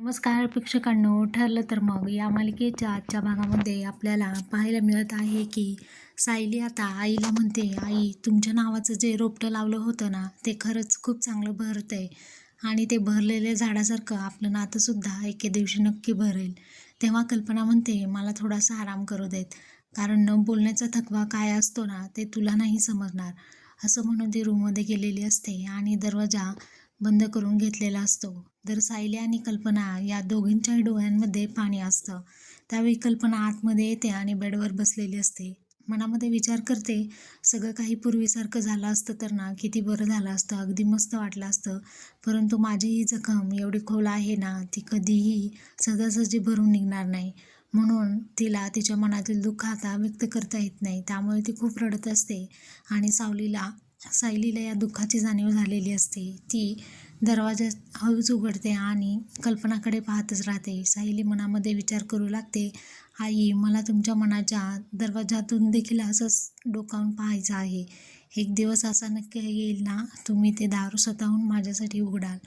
नमस्कार प्रेक्षकांनो ठरलं तर मग या मालिकेच्या आजच्या भागामध्ये आपल्याला पाहायला मिळत आहे की सायली आता आईला म्हणते आई तुमच्या नावाचं जे रोपटं लावलं होतं ना ते खरंच खूप चांगलं भरतं आहे आणि ते भरलेल्या झाडासारखं आपलं नातंसुद्धा एके दिवशी नक्की भरेल. तेव्हा कल्पना म्हणते मला थोडासा आराम करू देत कारण न बोलण्याचा थकवा काय असतो ना ते तुला नाही समजणार. असं म्हणून ती रूममध्ये गेलेली असते आणि दरवाजा बंद करून घेतलेला असतो. तर सायली आणि कल्पना या दोघींच्याही डोळ्यांमध्ये पाणी असतं. त्यावेळी कल्पना आतमध्ये येते आणि बेडवर बसलेली असते. मनामध्ये विचार करते सगळं काही पूर्वीसारखं झालं असतं तर ना किती बरं झालं असतं अगदी मस्त वाटलं असतं. परंतु माझी ही जखम एवढी खोल आहे ना ती कधीही सहजासहजी भरून निघणार नाही. म्हणून तिला तिच्या मनातील दुःख आता व्यक्त करता येत नाही. त्यामुळे ती खूप रडत असते आणि सावलीला सायलीला या दुःखाची जाणीव झालेली असते. ती दरवाजा हळूच उघडते आणि कल्पनाकडे पाहतच राहते. सायली मनामध्ये विचार करू लागते आई मला तुमच्या मनाच्या दरवाजातून देखील असंच डोकावून पाहायचं आहे. एक दिवस असा नक्की येईल ना? तुम्ही ते दारू स्वतःहून माझ्यासाठी उघडाल.